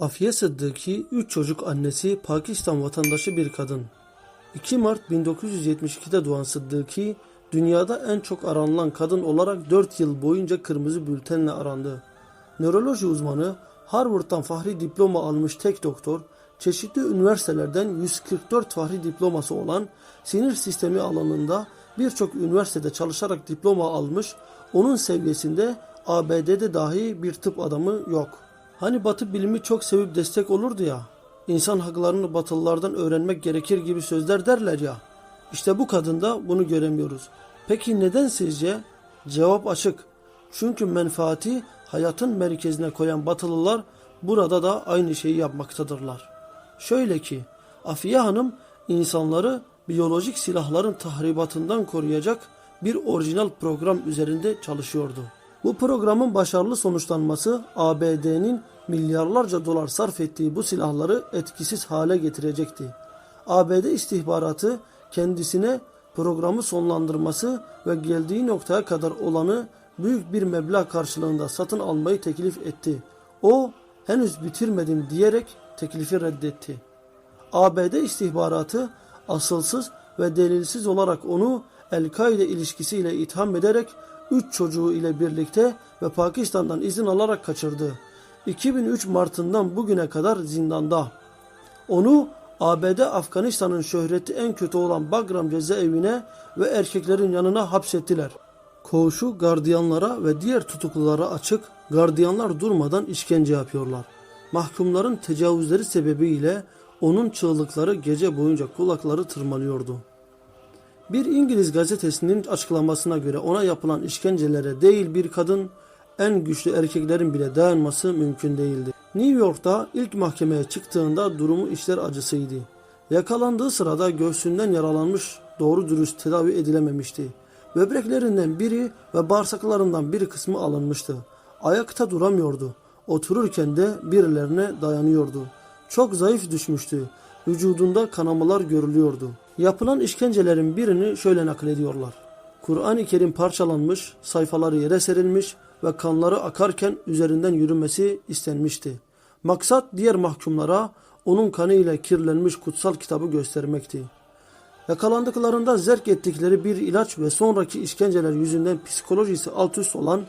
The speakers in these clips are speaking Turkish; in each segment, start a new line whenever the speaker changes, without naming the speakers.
Afiye Sıddıki 3 çocuk annesi Pakistan vatandaşı bir kadın. 2 Mart 1972'de doğan Sıddıki dünyada en çok aranılan kadın olarak 4 yıl boyunca kırmızı bültenle arandı. Nöroloji uzmanı, Harvard'dan fahri diploma almış tek doktor, çeşitli üniversitelerden 144 fahri diploması olan sinir sistemi alanında birçok üniversitede çalışarak diploma almış, onun seviyesinde ABD'de dahi bir tıp adamı yok. Hani batı bilimi çok sevip destek olurdu ya, insan haklarını batılılardan öğrenmek gerekir gibi sözler derler ya. İşte bu kadında bunu göremiyoruz. Peki neden sizce? Cevap açık. Çünkü menfaati hayatın merkezine koyan batılılar burada da aynı şeyi yapmaktadırlar. Şöyle ki, Afiye Hanım insanları biyolojik silahların tahribatından koruyacak bir orijinal program üzerinde çalışıyordu. Bu programın başarılı sonuçlanması ABD'nin milyarlarca dolar sarf ettiği bu silahları etkisiz hale getirecekti. ABD istihbaratı kendisine programı sonlandırması ve geldiği noktaya kadar olanı büyük bir meblağ karşılığında satın almayı teklif etti. O henüz bitirmedim diyerek teklifi reddetti. ABD istihbaratı asılsız ve delilsiz olarak onu El-Kaide ilişkisiyle itham ederek 3 çocuğu ile birlikte ve Pakistan'dan izin alarak kaçırdı. 2003 Mart'ından bugüne kadar zindanda. Onu ABD Afganistan'ın şöhreti en kötü olan Bagram cezaevine ve erkeklerin yanına hapsettiler. Koğuşu gardiyanlara ve diğer tutuklulara açık, gardiyanlar durmadan işkence yapıyorlar. Mahkumların tecavüzleri sebebiyle onun çığlıkları gece boyunca kulakları tırmalıyordu. Bir İngiliz gazetesinin açıklamasına göre ona yapılan işkencelere değil bir kadın, en güçlü erkeklerin bile dayanması mümkün değildi. New York'ta ilk mahkemeye çıktığında durumu işler acısıydı. Yakalandığı sırada göğsünden yaralanmış doğru dürüst tedavi edilememişti. Böbreklerinden biri ve bağırsaklarından bir kısmı alınmıştı. Ayakta duramıyordu. Otururken de birilerine dayanıyordu. Çok zayıf düşmüştü. Vücudunda kanamalar görülüyordu. Yapılan işkencelerin birini şöyle naklediyorlar. Kur'an-ı Kerim parçalanmış, sayfaları yere serilmiş ve kanları akarken üzerinden yürümesi istenmişti. Maksat diğer mahkumlara onun kanıyla kirlenmiş kutsal kitabı göstermekti. Yakalandıklarında zerk ettikleri bir ilaç ve sonraki işkenceler yüzünden psikolojisi alt üst olan,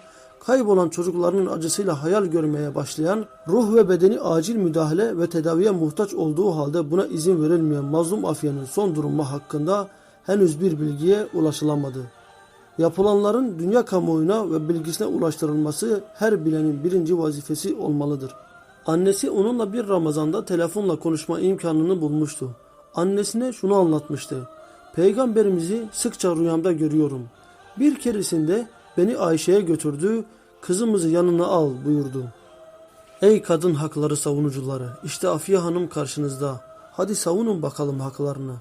kaybolan çocuklarının acısıyla hayal görmeye başlayan, ruh ve bedeni acil müdahale ve tedaviye muhtaç olduğu halde buna izin verilmeyen mazlum Afiye'nin son durumu hakkında henüz bir bilgiye ulaşılamadı. Yapılanların dünya kamuoyuna ve bilgisine ulaştırılması her bilenin birinci vazifesi olmalıdır. Annesi onunla bir Ramazan'da telefonla konuşma imkanını bulmuştu. Annesine şunu anlatmıştı. Peygamberimizi sıkça rüyamda görüyorum. Bir keresinde beni Ayşe'ye götürdü, kızımızı yanına al buyurdu. Ey kadın hakları savunucuları, işte Afiye Hanım karşınızda. Hadi savunun bakalım haklarını.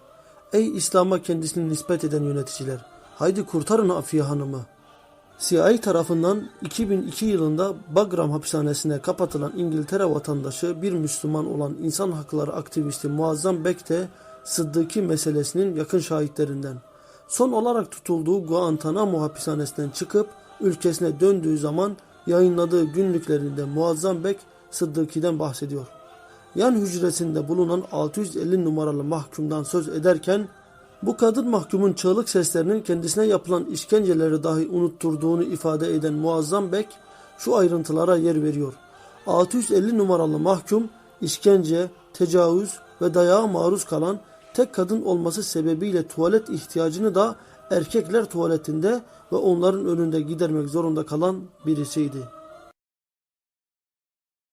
Ey İslam'a kendisini nispet eden yöneticiler, haydi kurtarın Afiye Hanım'ı. CIA tarafından 2002 yılında Bagram hapishanesine kapatılan İngiltere vatandaşı bir Müslüman olan insan hakları aktivisti Muazzam Bek de Sıddıki meselesinin yakın şahitlerinden. Son olarak tutulduğu Guantanamo hapishanesinden çıkıp ülkesine döndüğü zaman yayınladığı günlüklerinde Muazzam Bek Sıddıki'den bahsediyor. Yan hücresinde bulunan 650 numaralı mahkumdan söz ederken bu kadın mahkumun çığlık seslerinin kendisine yapılan işkenceleri dahi unutturduğunu ifade eden Muazzam Bek şu ayrıntılara yer veriyor. 650 numaralı mahkum işkence, tecavüz ve dayağa maruz kalan tek kadın olması sebebiyle tuvalet ihtiyacını da erkekler tuvaletinde ve onların önünde gidermek zorunda kalan birisiydi.